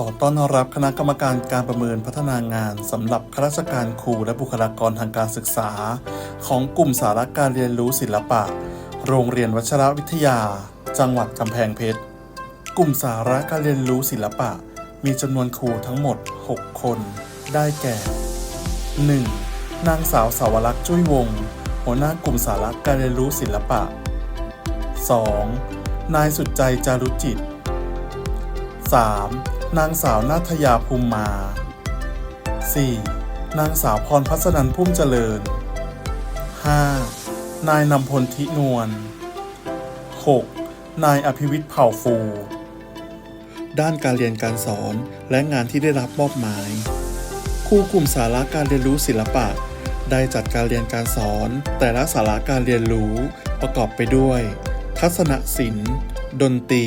ขอต้อนรับคณะกรรมการการประเมินพัฒนางานสำหรับข้าราชการครูและบุคลากรทางการศึกษา ของกลุ่มสาระการเรียนรู้ศิลปะ โรงเรียนวัชรวิทยา จังหวัดกำแพงเพชร กลุ่มสาระการเรียนรู้ศิลปะ มีจำนวนครูทั้งหมด 6 คน ได้แก่ 1. นางสาวสาวรักษ์จุ้ยวง หัวหน้ากลุ่มสาระการเรียนรู้ศิลปะ 2. นายสุดใจจารุจิต 3. นางสาวนาทยาภูมิมา 4. นางสาวพรพัฒนันพุ่มเจริญ 5. นายนำพลทินวล 6. นายอภิวิทย์เผ่าฟู ด้านการเรียนการสอนและงานที่ได้รับมอบหมายครูกลุ่มสาระการเรียนรู้ศิลปะ ได้จัดการเรียนการสอน แต่ละสาระการเรียนรู้ประกอบไปด้วย ทัศนศิลป์ ดนตรี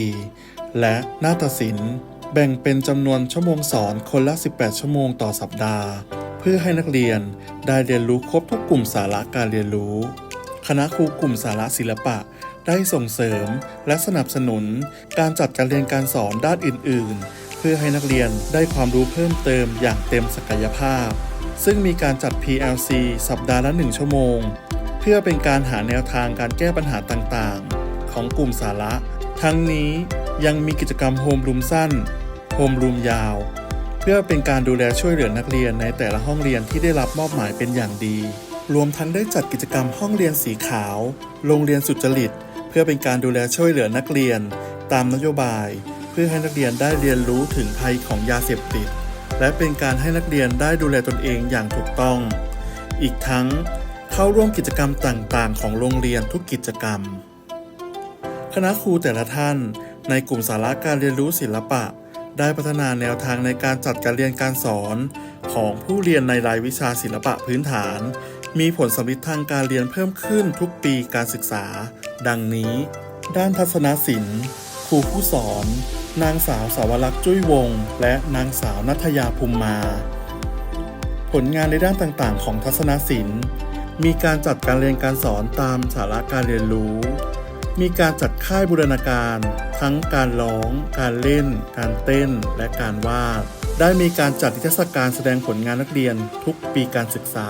และนาฏศิลป์ แบ่งเป็นจำนวนชั่วโมงสอนคนละ 18 ชั่วโมงต่อสัปดาห์ เพื่อให้นักเรียนได้เรียนรู้ครบทุกกลุ่มสาระการเรียนรู้ คณะครูกลุ่มสาระศิลปะได้ส่งเสริมและสนับสนุนการจัดการเรียนการสอนด้านอื่น ๆ เพื่อให้นักเรียนได้ความรู้เพิ่มเติมอย่างเต็มศักยภาพ ซึ่งมีการจัด PLC สัปดาห์ละ 1 ชั่วโมง เพื่อเป็นการหาแนวทางการแก้ปัญหาต่าง ๆ ของกลุ่มสาระ ทั้งนี้ยังมีกิจกรรมโฮมรูมสั้น ฮมรูมยาว เพื่อเป็นการดูแลช่วยเหลือนักเรียนในแต่ละห้องเรียนที่ได้รับมอบหมายเป็นอย่างดี รวมทั้งได้จัดกิจกรรมห้องเรียนสีขาว โรงเรียนสุจริต เพื่อเป็นการดูแลช่วยเหลือนักเรียน ตามนโยบาย เพื่อให้นักเรียนได้เรียนรู้ถึงภัยของยาเสพติด และเป็นการให้นักเรียนได้ดูแลตนเองอย่างถูกต้อง อีกทั้งเข้าร่วมกิจกรรมต่างๆ ของโรงเรียนทุกกิจกรรม คณะครูแต่ละท่านในกลุ่มสาระการเรียนรู้ศิลปะ ได้พัฒนาแนวทางในการจัดการเรียนการสอนของผู้เรียนในรายวิชาศิลปะพื้นฐาน มีผลสำลิดทางการเรียนเพิ่มขึ้นทุกปีการศึกษา ดังนี้ ด้านทัศนศิลป์ครูผู้สอน นางสาวสาวรักษ์จุ้ยวง และนางสาวนัทยาภูมิมา ผลงานในด้านต่างๆ ของทัศนศิลป์ มีการจัดการเรียนการสอนตามสาระการเรียนรู้ มีการจัดค่ายบูรณาการ ทั้งการร้อง การเล่น การเต้น และการวาด ได้มีการจัดนิทรรศการแสดงผลงานนักเรียนทุกปีการศึกษา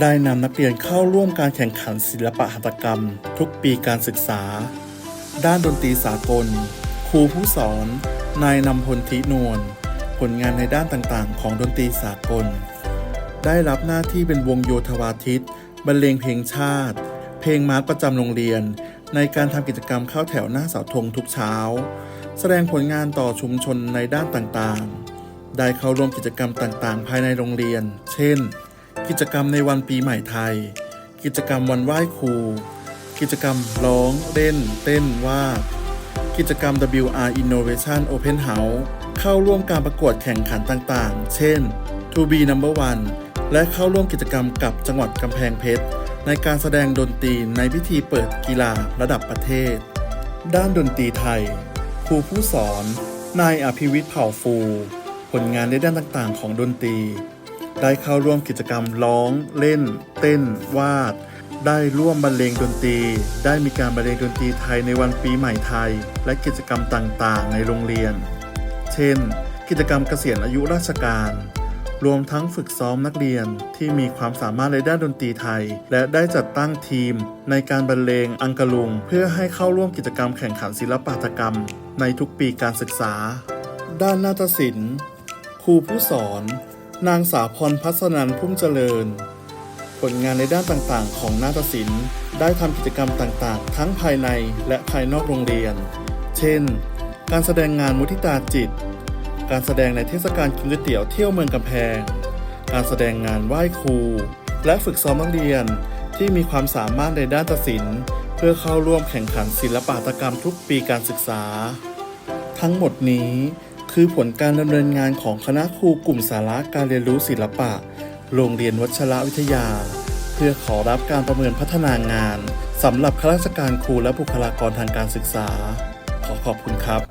ได้นำนักเรียนเข้าร่วมการแข่งขันศิลปะหัตถกรรม ทุกปีการศึกษา ด้านดนตรีสากล ครูผู้สอน นายนำพลทินวลผลงานในด้านต่างๆ ของดนตรีสากล ได้รับหน้าที่เป็นวงโยธวาทิตบรรเลงเพลงชาติ เพลงมาร์ชประจำโรงเรียน ในการทำกิจกรรมเข้าแถวหน้าเสาธงทุกเช้า แสดงผลงานต่อชุมชนในด้านต่างๆ ได้เข้าร่วมกิจกรรมต่างๆ ภายในโรงเรียน เช่น กิจกรรมในวันปีใหม่ไทย กิจกรรมวันไหว้ครู กิจกรรมร้องเล่นเต้นวาดกิจกรรม WR Innovation Open House เข้าร่วมการประกวดแข่งขันต่างๆ เช่น To be number one และเข้าร่วมกิจกรรมกับจังหวัดกำแพงเพชร ในการแสดงดนตรีในพิธีเปิดกีฬาระดับประเทศ ด้านดนตรีไทย ครูผู้สอน นายอภิวิทย์เผ่าฟู ผลงานในด้านต่างๆ ของดนตรี ได้เข้าร่วมกิจกรรมร้อง เล่น เต้น วาด ได้ร่วมบรรเลงดนตรี ได้มีการบรรเลงดนตรีไทยในวันปีใหม่ไทย และกิจกรรมต่างๆ ในโรงเรียน เช่น กิจกรรมเกษียณอายุราชการ รวมทั้งฝึกซ้อมนักเรียนที่มีความสามารถในด้านดนตรีไทย และได้จัดตั้งทีม ในการบรรเลงอังกะลุง เพื่อให้เข้าร่วมกิจกรรมแข่งขันศิลปหัตกรรม ในทุกปีการศึกษา ด้านนาฏศิลป์ครูผู้สอน นางสาวพรพัฒนันพุ่มเจริญ ผลงานในด้านต่างๆ ของนาฏศิลป์ ได้ทำกิจกรรมต่างๆ ทั้งภายในและภายนอกโรงเรียน เช่น การแสดงงานมุทิตาจิต การแสดงในเทศกาลกินก๋วยเตี๋ยวเที่ยวเมืองกำแพง การแสดงงานไหว้ครู และฝึกซ้อมนักเรียนที่มีความสามารถในด้านตัดสิน เพื่อเข้าร่วมแข่งขันศิลปะตกรรมทุกปีการศึกษา ทั้งหมดนี้คือผลการดำเนินงานของคณะครูกลุ่มสาระการเรียนรู้ศิลปะ โรงเรียนวัชรวิทยา เพื่อขอรับการประเมินพัฒนางานสำหรับข้าราชการครูและบุคลากรทางการศึกษา ขอขอบคุณครับ